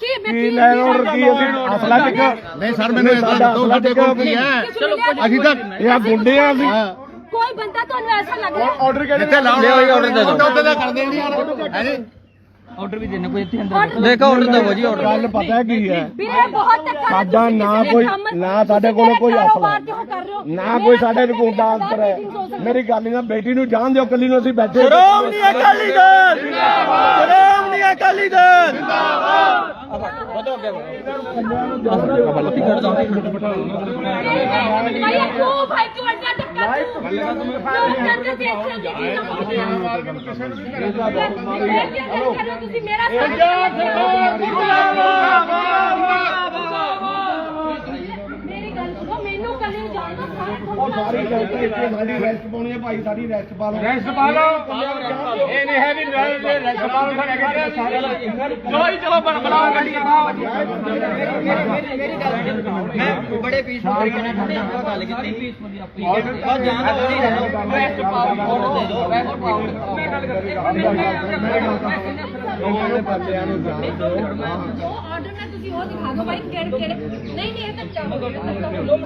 ਕੀ ਮੈਂ ਕੀ ਕੀ ਲੈ ਆਰਡਰ ਕੀ ਅਸੀਂ? ਅਸਲਾ ਟਿਕ ਨਹੀਂ। ਸਰ ਮੈਨੂੰ ਦੱਸੋ ਸਾਡੇ ਕੋਲ ਕੀ ਹੈ? ਅਸੀਂ ਤਾਂ ਇਹ ਆ ਗੁੰਡੇ ਆ ਅਸੀਂ। ਕੋਈ ਬੰਦਾ ਤੁਹਾਨੂੰ ਐਸਾ ਲੱਗ ਰਿਹਾ? ਆਰਡਰ ਕਿਹੜੇ ਲਾਓ order ਦੇ ਦਿਓ। ਉੱਤੇ ਤਾਂ ਕਰਦੇ ਨਹੀਂ ਯਾਰ ਹੈ ਜੀ? ਆਰਡਰ ਵੀ ਦੇਣੇ ਕੋਈ ਇੱਥੇ ਅੰਦਰ ਦੇਖੋ ਆਰਡਰ ਦਿਓ ਜੀ ਆਰਡਰ ਗੱਲ ਪਤਾ ਕੀ ਹੈ? ਵੀਰੇ ਬਹੁਤ ਧੱਕਾ ਸਾਡਾ ਨਾ ਕੋਈ- ਨਾ ਸਾਡੇ ਕੋਲ ਕੋਈ ਅਸਲਾ। ਨਾ ਕੋਈ ਸਾਡੇ ਰਿਕਾਰਡ ਦਾ ਅੰਤਰ ਹੈ। ਮੇਰੀ ਗੱਲ ਨਹੀਂ ਨਾ ਬੇਟੀ ਨੂੰ ਜਾਣ ਦਿਓ ਕੱਲੀ ਨੂੰ ਅਸੀਂ ਬੈਠੇ ਸ਼੍ਰੋਮਣੀ ਅਕਾਲੀ ਦਲ। ਜਿੰਦਾਬਾਦ ਸ਼੍ਰੋਮਣੀ ਅਕਾਲੀ ਦਲ। ਭਾਈ ਕਿਉਂ ਅੱਡਾ ਧੱਕਾ ਨਾ ਤੁਸੀਂ ਮੇਰਾ ਮੇਰੀ ਗੱਲ ਸੁਣੋ ਮੈਨੂੰ ਕੱਲੇ ਨੂੰ ਜਾਣਦਾ ਉਹ ਸਾਰੇ ਸਾਰੀ ਗਲਤੀ ਇੱਥੇ ਸਾਡੀ ਰੈਸਟ ਪਾਉਣੀ ਹੈ ਭਾਈ ਸਾਡੀ ਰੈਸਟ ਪਾ ਲਓ। ਰੈਸਟ ਪਾ ਲਓ। ਇਹ ਨਹੀਂ ਹੈ ਵੀ ਰੈਸਟ ਪਾ ਲਓ ਸਾਡੇ ਘਰ ਚਲੋ ਜੀ ਚਲੋ ਬਣ ਬਣਾਓ ਗੱਡੀ ਮੈਂ ਬੜੇ ਪੀਸਫੁਲ ਤਰੀਕੇ ਨਾਲ ਤੁਹਾਡੇ ਨਾਲ ਗੱਲ ਕੀਤੀ। ਔਰ ਜਾਨ ਦੋ ਨਹੀਂ ਰਹਿਣਾ। ਰੈਸਟ ਪਾਓ ਆਰਡਰ ਦੇ ਦਿਓ ਰੈਸਟ ਪਾਓ ਉਹਨਾਂ ਦੇ ਬੰਦਿਆਂ ਨੂੰ ਜਾਣ। ਦਿਓ ਉਹ ਆਰਡਰ ਮੈਂ ਤੁਸੀਂ ਉਹ ਦਿਖਾ ਦਿਓ ਭਾਈ ਕਿਹੜੇ ਕਿਹੜੇ ਨਹੀਂ ਨਹੀਂ ਇਹ ਤਾਂ ਚਾਹ ਦੇ ਦੋ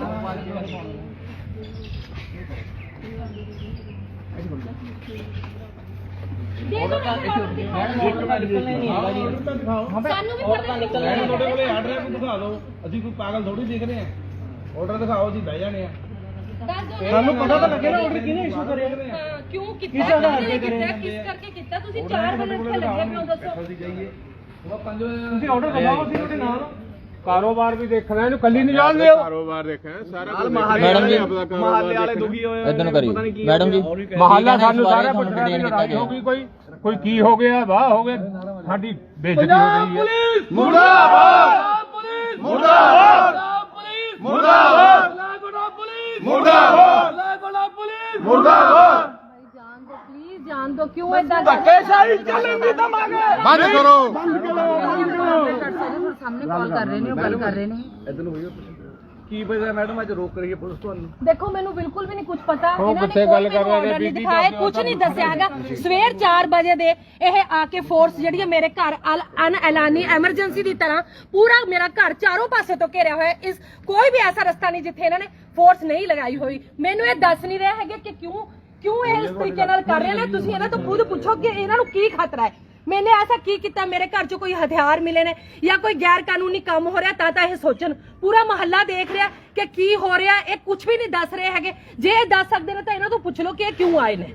ਸਾਨੂੰ ਵੀ ਪਤਾ ਨਹੀਂ ਤੁਹਾਡੇ ਕੋਲੇ ਆਰਡਰ ਹੈ ਕੋਈ ਦਿਖਾ ਦਿਓ। ਅਸੀਂ ਕੋਈ ਪਾਗਲ ਥੋੜੀ ਦੇਖ ਰਹੇ ਆ ਆਰਡਰ ਦਿਖਾਓ ਅਸੀਂ ਬਹਿ ਜਾਣੇ ਆ ਸਾਨੂੰ ਪਤਾ ਤਾਂ ਲੱਗੇ ਨਾ ਆਰਡਰ ਕਿਹਨੇ ਇਸ਼ੂ ਕਰਿਆ? ਹਾਂ, ਕਿਉਂ ਕੀਤਾ? ਕਿਸ ਕੀਤਾ? ਕਿਸ ਕਰਕੇ ਕੀਤਾ? ਤੁਸੀਂ 4 ਵਜੇ ਇੱਥੇ ਲੱਗੇ ਪਿਓ ਦੱਸੋ। ਤੁਸੀਂ ਆਰਡਰ ਦਿਖਾਓ ਅਸੀਂ ਤੁਹਾਡੇ ਨਾਲ ਕਾਰੋਬਾਰ ਵੀ ਦੇਖਣਾ ਇਹਨੂੰ ਕੱਲੀ ਨਹੀਂ ਜਾਣ ਦਿਓ ਕਾਰੋਬਾਰ ਦੇਖਿਆ ਸਾਰਾ ਮੈਡਮ ਜੀ ਮਹੱਲੇ ਵਾਲੇ ਦੁਖੀ ਹੋਏ ਇਦਾਂ ਨੂੰ ਕਰੀ ਮੈਡਮ ਜੀ ਮਹੱਲਾ ਸਾਨੂੰ ਸਾਰਾ ਪੁੱਛਣਾ ਕੀਤਾ ਲੜਾਈ ਹੋ ਗਈ ਕੋਈ? ਕੋਈ ਕੀ ਹੋ ਗਿਆ ਵਾਹ ਹੋ ਗਿਆ? ਸਾਡੀ ਬੇਇੱਜ਼ਤੀ ਹੋ ਗਈ ਹੈ। ਮੁਰਦਾਬਾਦ ਮੁਰਦਾਬਾਦ! ਮੁਰਦਾਬਾਦ ਮੁਰਦਾਬਾਦ ਮੁਰਦਾਬਾਦ ਜਾਨ ਦੋ ਬੰਦ ਕਰੋ। ਸਾਹਮਣੇ ਕਾਲ ਕਰ ਰਹੇ ਨੇ ਉਹ ਗੱਲ ਕਰ ਰਹੇ ਨੇ। ਕੀ ਵਜ੍ਹਾ ਮੈਡਮ ਅੱਜ ਰੋਕ ਰਹੀ ਹੈ ਪੁਲਿਸ ਤੁਹਾਨੂੰ? ਦੇਖੋ ਮੈਨੂੰ ਬਿਲਕੁਲ ਵੀ ਨਹੀਂ ਕੁਝ ਪਤਾ। ਉਹ ਇਹਨਾਂ ਨੇ ਗੱਲ ਕਰ ਰਹੇ ਨੇ, ਦਿਖਾਏ ਕੁਝ ਨਹੀਂ ਦੱਸਿਆ ਹੈਗਾ। ਸਵੇਰ 4 ਵਜੇ ਦੇ ਇਹ ਆ ਕੇ ਫੋਰਸ ਜਿਹੜੀ ਹੈ ਮੇਰੇ ਘਰ ਅਨ ਐਲਾਨੀ ਐਮਰਜੈਂਸੀ ਦੀ ਤਰ੍ਹਾਂ ਪੂਰਾ ਮੇਰਾ ਘਰ ਚਾਰੋਂ ਪਾਸੇ ਤੋਂ ਘੇਰਿਆ ਹੋਇਆ। ਇਸ ਕੋਈ ਵੀ ਐਸਾ ਰਸਤਾ ਨਹੀਂ ਜਿੱਥੇ ਇਹਨਾਂ ਨੇ ਫੋਰਸ ਨਹੀਂ ਲਗਾਈ ਹੋਈ। ਮੈਨੂੰ ਇਹ ਦੱਸ ਨਹੀਂ ਰਹੇ ਹੈਗੇ ਕਿ ਕਿਉਂ ਕਿਉਂ ਇਹ ਇਸ ਤਰੀਕੇ ਨਾਲ ਕਰ ਰਹੇ ਨੇ? ਤੁਸੀਂ ਇਹਨਾਂ ਤੋਂ ਖੁਦ ਪੁੱਛੋ ਕਿ ਇਹਨਾਂ ਨੂੰ ਕੀ ਖਤਰਾ ਹੈ। ਮੈਨੇ ਐਸਾ ਕੀ ਕੀਤਾ? ਮੇਰੇ ਘਰ 'ਚ ਕੋਈ ਹਥਿਆਰ ਮਿਲੇ ਨੇ ਜਾਂ ਕੋਈ ਗੈਰ ਕਾਨੂੰਨੀ ਕੰਮ ਹੋ ਰਿਹਾ? ਤਾਂ ਤਾਂ ਇਹ ਸੋਚਣ। ਪੂਰਾ ਮਹੱਲਾ ਦੇਖ ਰਿਹਾ ਕਿ ਕੀ ਹੋ ਰਿਹਾ? ਇਹ ਕੁਝ ਵੀ ਨਹੀਂ ਦੱਸ ਰਹੇ ਹੈਗੇ। ਜੇ ਇਹ ਦੱਸ ਸਕਦੇ ਨੇ ਤਾਂ ਇਹਨਾਂ ਤੋਂ ਪੁੱਛ ਲਓ ਕਿ ਇਹ ਕਿਉਂ ਆਏ ਨੇ।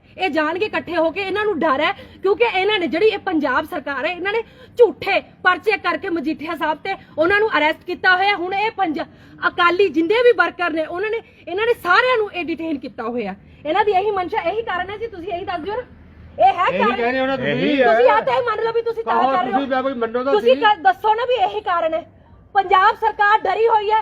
ਇਹ ਜਾਣਗੇ ਇਕੱਠੇ ਹੋ ਕੇ ਇਹਨਾਂ ਨੂੰ ਡਰ ਹੈ ਕਿਉਂਕਿ ਇਹਨਾਂ ਨੇ ਜਿਹੜੀ ਇਹ ਪੰਜਾਬ ਸਰਕਾਰ ਹੈ ਇਹਨਾਂ ਨੇ ਝੂਠੇ ਪਰਚੇ ਕਰਕੇ ਮਜੀਠੀਆ ਸਾਹਿਬ ਤੇ ਉਹਨਾਂ ਨੂੰ ਅਰੈਸਟ ਕੀਤਾ ਹੋਇਆ। ਹੁਣ ਇਹ ਪੰਜ ਅਕਾਲੀ ਜਿੰਦੇ ਵੀ ਵਰਕਰ ਨੇ ਉਹਨਾਂ ਨੇ ਇਹਨਾਂ ਨੇ ਸਾਰਿਆਂ ਨੂੰ ਇਹ ਡਿਟੇਨ ਕੀਤਾ ਹੋਇਆ। ਇਹਨਾਂ ਦੀ ਇਹੀ ਮਨਸ਼ਾ ਇਹੀ ਕਾਰਨ ਹੈ ਜੀ ਤੁਸੀਂ ਇਹੀ ਦੱਸ ਦਿਓ ਨਾ। ਇਹ ਹੈ ਇਹੀ ਕਾਰਨ? ਕਹਿੰਦੇ ਹੋ ਨਾ ਤੁਸੀਂ। ਤੁਸੀਂ ਆ ਤਾਂ ਇਹ ਮੰਨ ਲਓ ਵੀ ਤੁਸੀਂ ਤਾਂ ਕਰ ਰਹੇ ਹੋ। ਤੁਸੀਂ ਦੱਸੋ ਨਾ ਵੀ ਇਹੀ ਕਾਰਨ ਹੈ। ਪੰਜਾਬ ਸਰਕਾਰ ਡਰੀ ਹੋਈ ਹੈ।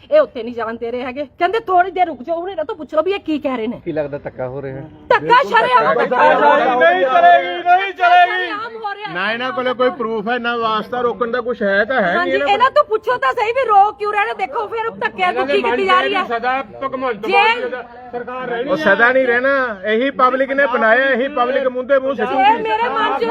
ਇਹ ਉੱਥੇ ਨਹੀਂ ਜਾਣ ਦੇ ਰਹੇ ਹੈਗੇ। ਕਹਿੰਦੇ ਥੋੜੀ ਦੇਰ ਰੁਕ ਜਾਓ ਹੁਣ ਇਹਨਾਂ ਤੋਂ ਪੁੱਛ ਲਓ ਵੀ ਇਹ ਕੀ ਕਹਿ ਰਹੇ ਨੇ। ਕੀ ਲੱਗਦਾ ਧੱਕਾ ਹੋ ਰਿਹਾ ਧੱਕਾ ਸ਼ਰੇਆਮ ਨਹੀਂ ਚਲੇਗੀ ਨਹੀਂ ਹੋ ਰਿਹਾ ਨਾ ਇਹਨਾਂ ਕੋਲੇ ਕੋਈ ਪ੍ਰੂਫ ਹੈ ਨਾ ਵਾਸਤਾ ਰੋਕਣ ਦਾ ਕੁਝ ਹੈ ਤਾਂ ਹੈ ਹਾਂਜੀ ਨਹੀਂ ਇਹਨਾਂ ਤੋਂ ਪੁੱਛੋ ਤਾਂ ਸਹੀ ਵੀ ਰੋਕ ਕਿਉਂ ਰਹੇ ਨੇ? ਦੇਖੋ ਫਿਰ ਧੱਕਿਆਂ ਦੁੱਖੀ ਕੀਤੀ ਜਾ ਰਹੀ ਹੈ। ਸਦਾ ਭਗਵੰਤ ਜੇ- ਮਾਨ ਦੀ ਸਰਕਾਰ ਰਹਿਣੀ ਉਹ ਸਦਾ ਨਹੀਂ ਰਹਿਣਾ ਇਹੀ ਪਬਲਿਕ ਨੇ ਬਣਾਇਆ ਇਹੀ ਪਬਲਿਕ ਮੁੰਦੇ ਮੂੰਹ ਜੇ ਸਿੱਟੂਗੀ। ਮੇਰੇ ਮਨ 'ਚ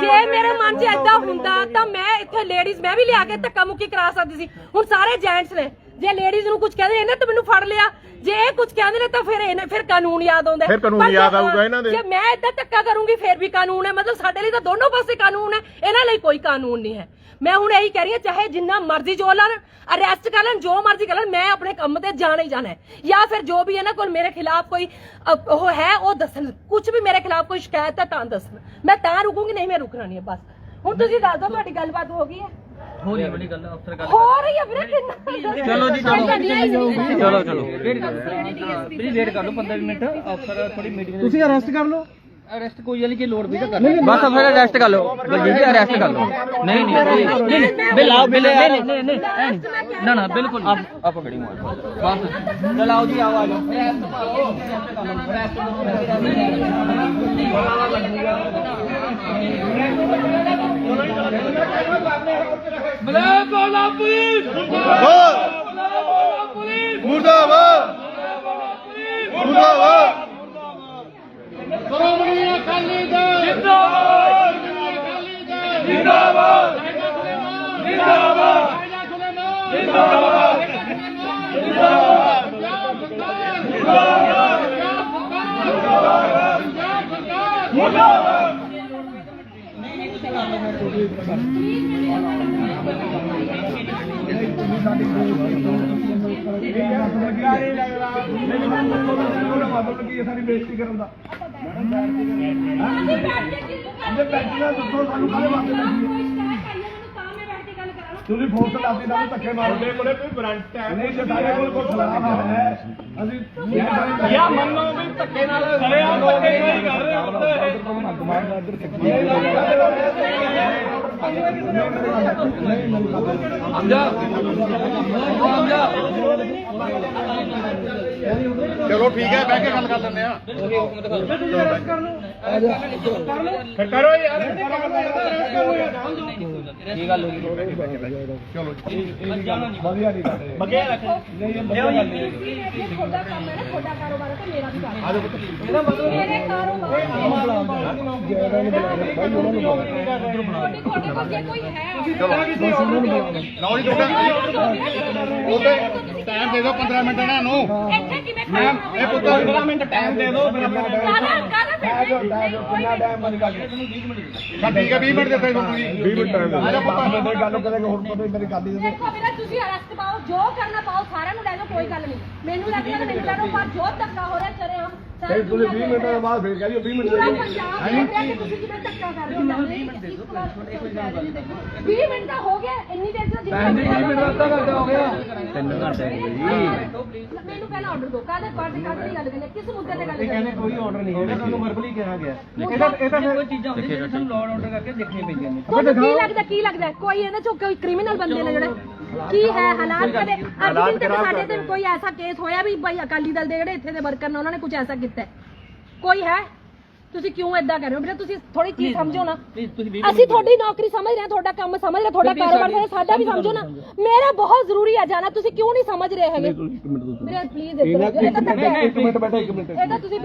ਜੇ ਮੇਰੇ ਮਨ 'ਚ ਏਦਾਂ ਹੁੰਦਾ ਤਾਂ ਮੈਂ ਇੱਥੇ ਲੇਡੀਜ਼ ਮੈਂ ਵੀ ਲਿਆ ਕੇ ਧੱਕਾ ਮੁੱਕੀ ਕਰਾ ਸਕਦੀ ਸੀ। ਹੁਣ ਸਾਰੇ ਜੈਂਟਸ ਨੇ। ਜੇ ਲੇਡੀਜ਼ ਨੂੰ ਕੁਝ ਕਹਿੰਦੇ ਇਹਨੇ ਤਾਂ ਮੈਨੂੰ ਫੜ ਲਿਆ। ਜੇ ਇਹ ਕੁਝ ਕਹਿੰਦੇ ਨੇ ਤਾਂ ਫਿਰ ਇਹਨੇ ਫਿਰ ਕਾਨੂੰਨ ਯਾਦ ਆਉਂਦਾ ਹੈ। ਫਿਰ ਕਾਨੂੰਨ ਪਰ ਜੇ- ਯਾਦ ਆਊਗਾ ਇਹਨਾਂ ਦੇ। ਜੇ ਮੈਂ ਏਦਾਂ ਧੱਕਾ ਕਰੂੰਗੀ ਫਿਰ ਵੀ ਕਾਨੂੰਨ ਹੈ। ਮਤਲਬ ਸਾਡੇ ਲਈ ਤਾਂ ਦੋਨੋਂ ਪਾਸੇ ਕਾਨੂੰਨ ਹੈ। ਇਹਨਾਂ ਲਈ ਕੋਈ ਕਾਨੂੰਨ ਨਹੀਂ ਹੈ। ਮੈਂ ਹੁਣ ਇਹੀ ਕਹਿ ਰਹੀ ਹਾਂ ਚਾਹੇ ਜਿੰਨਾ ਮਰਜ਼ੀ ਜੋ ਲੈਣ ਅਰੈਸਟ ਕਰ ਲੈਣ ਜੋ ਮਰਜ਼ੀ ਕਰ ਲੈਣ ਮੈਂ ਆਪਣੇ ਕੰਮ ਤੇ ਜਾਣਾ ਹੀ ਜਾਣਾ ਹੈ। ਜਾਂ ਫਿਰ ਜੋ ਵੀ ਇਹਨਾਂ ਕੋਲ ਮੇਰੇ ਖਿਲਾਫ ਕੋਈ ਅ, ਉਹ ਹੈ ਉਹ ਦੱਸਣ। ਕੁਝ ਵੀ ਮੇਰੇ ਖਿਲਾਫ ਕੋਈ ਸ਼ਿਕਾਇਤ ਹੈ ਤਾਂ ਦੱਸਣ। ਮੈਂ ਤਾਂ ਰੁਕੂੰਗੀ ਨਹੀਂ ਮੈਂ ਰੁਕਣਾ ਨਹੀਂ ਹੈ ਬਸ। ਹੁਣ ਤੁਸੀਂ ਦੱਸ ਦਿਓ ਤੁਹਾਡੀ ਗੱਲਬਾਤ ਹੋ ਗਈ ਹੈ। ਹੋ ਰਹੀ ਬੜੀ ਗੱਲ ਅਫਸਰ ਗੱਲ ਹੋ ਰਹੀ ਹੈ ਵੀਰੇ ਕਿੰਨਾ ਚਲੋ ਜੀ, ਚਲੋ। ਚਲੋ ਚਲੋ ਚਲੋ ਵੇਟ ਕਰ ਪਲੀਜ਼ ਵੇਟ ਕਰ ਲਓ 15 ਮਿੰਟ ਅਫਸਰ ਥੋੜੀ ਮੀਟਿੰਗ ਤੁਸੀਂ ਅਰੈਸਟ ਕਰ ਲਓ ਅਰੈਸਟ ਕੋਈ ਵਾਲੀ ਜੇ ਲੋੜ ਵੀ ਤਾਂ ਕਰ ਬਸ ਅਫਸਰ ਅਰੈਸਟ ਕਰ ਲਓ ਬਲਜੀਤ ਜੀ ਅਰੈਸਟ ਕਰ ਲਓ ਨਹੀਂ ਨਹੀਂ ਨਹੀਂ ਬਿਲ ਆਓ ਬਿਲ ਨਹੀਂ ਨਹੀਂ ਨਾ ਨਾ ਬਿਲਕੁਲ ਆਪ ਆਪ ਖੜੀ ਮਾਰ ਬਸ ਚਲਾਓ ਜੀ ਆਓ ਆ ਜਾਓ ਮੁਰਦਾਬਾਦ ਮੁਰਦਾਬਾਦ ਸ਼੍ਰੋਮਣੀ ਅਕਾਲੀ ਦਲ ਜਿੰਦਾਬਾਦ ਜਿੰਦਾਬਾਦ ਜਿੰਦਾਬਾਦ ਜਿੰਦਾਬਾਦ ਸਾਡੀ ਬੇਇੱਜ਼ਤੀ ਕਰਨ ਦਾ ਜੇ ਬੈਠੀ ਨਾ ਦੱਸੋ ਸਾਨੂੰ ਕਾਹਦੇ ਵਾਸਤੇ ਲੱਗੀ ਤੁਸੀਂ ਫੋਨ ਤੇ ਲਾਤੇ ਦਾ ਧੱਕੇ ਮਾਰਦੇ ਕੋਲੇ ਕੋਈ ਵਾਰੰਟ ਹੈ। ਨਹੀਂ ਸਾਡੇ ਕੋਲ ਕੋਈ ਖਿਲਾਫ ਹੈ। ਅਸੀਂ ਯਾ ਮੰਨੋ ਵੀ ਧੱਕੇ ਨਾਲ ਸਰਿਆ ਧੱਕੇ ਨਹੀਂ ਕਰ ਰਹੇ ਚਲੋ ਠੀਕ ਹੈ ਬਹਿ ਕੇ ਗੱਲ ਕਰ ਲੈਂਦੇ ਆ ਫਿਰ ਕਰੋ ਯਾਰ ਕੀ ਗੱਲ ਹੋ ਗਈ ਵਧੀਆ ਨਹੀਂ ਕਰਦੇ ਬਗਿਆ ਰੱਖ ਲਿਓ ਜੀ ਤੁਹਾਡਾ ਕੰਮ ਹੈ ਨਾ ਤੁਹਾਡਾ ਤੇ ਮੇਰਾ ਵੀ ਕਾਰੋਬਾਰ ਹੈ ਇਹਦਾ ਮਤਲਬ ਮੇਰੇ ਕਾਰੋਬਾਰ ਤੁਹਾਡੇ ਕੋਲ ਜੇ ਕੋਈ ਹੈ ਲਓ ਜੀ ਉਹਦੇ ਟਾਈਮ ਦੇ ਦਿਓ 15 ਮਿੰਟ ਇਹਨਾਂ ਨੂੰ। ਇੱਥੇ ਮੈਮ ਇਹ ਪੁੱਤ 15 ਮਿੰਟ ਟਾਈਮ ਦੇ ਦਿਓ ਫਿਰ ਆਪਾਂ ਕਾਹਦਾ ਕਾਹਦਾ ਕਿੰਨਾ ਟਾਈਮ ਬਣ ਗਿਆ ਹਾਂ ਠੀਕ ਹੈ 20 ਮਿੰਟ ਦਿੱਤੇ ਤੁਹਾਨੂੰ ਜੀ 20 ਮਿੰਟ ਟਾਈਮ ਆ ਜਾ ਪੁੱਤ ਮੇਰੇ ਗੱਲ ਕਰਾਂਗੇ ਹੁਣ ਤੋਂ ਮੇਰੀ ਗੱਲ ਹੀ ਦੇਖੋ ਵੀਰੇ ਤੁਸੀਂ ਅਰੈਸਟ ਪਾਓ ਜੋ ਕਰਨਾ ਪਾਓ ਸਾਰਿਆਂ ਨੂੰ ਲੈ ਜਾਓ ਕੋਈ ਗੱਲ ਨਹੀਂ। ਮੈਨੂੰ ਲੱਗਦਾ ਕਿ ਮੈਨੂੰ ਲੱਗਦਾ ਪਰ ਜੋ ਧੱਕਾ ਹੋ ਰਿਹਾ ਚਰੇ ਤੇ ਤੁਸੀਂ 20 ਮਿੰਟਾਂ ਦੇ ਬਾਅਦ ਫੇਰ ਕਹਿੰਦੇ 20 ਮਿੰਟ ਦੇ ਕਿ ਤੁਸੀਂ ਕਿਵੇਂ ਧੱਕਾ ਕਰ ਰਹੇ ਹੋ 20 ਮਿੰਟ ਦਾ ਹੋ ਗਿਆ ਇੰਨੀ ਦੇਰ ਤੋਂ ਜਿੰਨਾ 20 ਮਿੰਟ ਦਾ ਅੱਧਾ ਘੰਟਾ ਹੋ ਗਿਆ। 3 ਘੰਟੇ ਮੈਨੂੰ ਪਹਿਲਾਂ ਆਰਡਰ ਦਿਓ ਕਾਹਦੇ ਕਾਹਦੇ ਦੀ ਗੱਲ ਕਰੀਏ ਕਿਸ ਮੁੱਦੇ ਤੇ ਗੱਲ ਕਰੀਏ? ਕੋਈ ਆਰਡਰ ਨਹੀਂ ਤੁਹਾਨੂੰ ਵਰਬਲੀ ਕਿਹਾ ਗਿਆ। ਇਹਦਾ ਇਹਦਾ ਕੋਈ ਚੀਜ਼ਾਂ ਹੁੰਦੀਆਂ ਜਿਹੜੀਆਂ ਸਾਨੂੰ ਲਾਅ ਆਰਡਰ ਕਰਕੇ ਦੇਖਣੀਆਂ ਪੈਂਦੀਆਂ ਨੇ। ਤੁਹਾਨੂੰ ਕੀ ਲੱਗਦਾ ਕੀ ਲੱਗਦਾ? ਕੋਈ ਇਹਦੇ ਚੋਂ ਕੋਈ ਕ੍ਰਿਮੀਨਲ ਬੰਦੇ ਨੇ ਜਿਹੜੇ ਕੀ ਹੈ ਹਾਲਾਤ ਕਦੇ? ਅੱਜ ਦਿਨ ਤੱਕ ਸਾਡੇ ਤੇ ਕੋਈ ਐਸਾ ਕੇਸ ਹੋਇਆ ਵੀ ਭਾਈ ਅਕਾਲੀ ਦਲ ਦੇ ਜਿਹੜੇ ਇੱਥੇ ਦੇ ਵਰਕਰ ਨੇ ਉਹਨਾਂ ਨੇ ਕੁਝ ਐਸਾ ਕੀਤਾ ਹੈ? ਕੋਈ ਹੈ? ਤੁਸੀਂ ਕਿਉਂ ਏਦਾਂ ਕਰ ਰਹੇ ਹੋ? ਵੀਰੇ ਤੁਸੀਂ ਥੋੜੀ ਚੀਜ਼ ਸਮਝੋ ਨਾ। ਅਸੀਂ ਤੁਹਾਡੀ ਨੌਕਰੀ ਸਮਝ ਰਹੇ ਹਾਂ ਤੁਹਾਡਾ ਕੰਮ ਸਮਝ ਰਹੇ ਤੁਹਾਡਾ ਕਾਰੋਬਾਰ ਸਮਝ ਸਾਡਾ ਵੀ ਸਮਝੋ ਨਾ। ਮੇਰਾ ਬਹੁਤ ਜ਼ਰੂਰੀ ਹੈ ਜਾਣਾ ਤੁਸੀਂ ਕਿਉਂ ਨਹੀਂ ਸਮਝ ਰਹੇ ਹੈਗੇ? ਵੀਰੇ ਪਲੀਜ਼ ਇੱਕ ਮਿੰਟ ਇੱਕ ਮਿੰਟ ਬੈਠੋ ਇੱਕ ਮਿੰਟ ਇਹ ਤਾਂ ਤੁਸੀਂ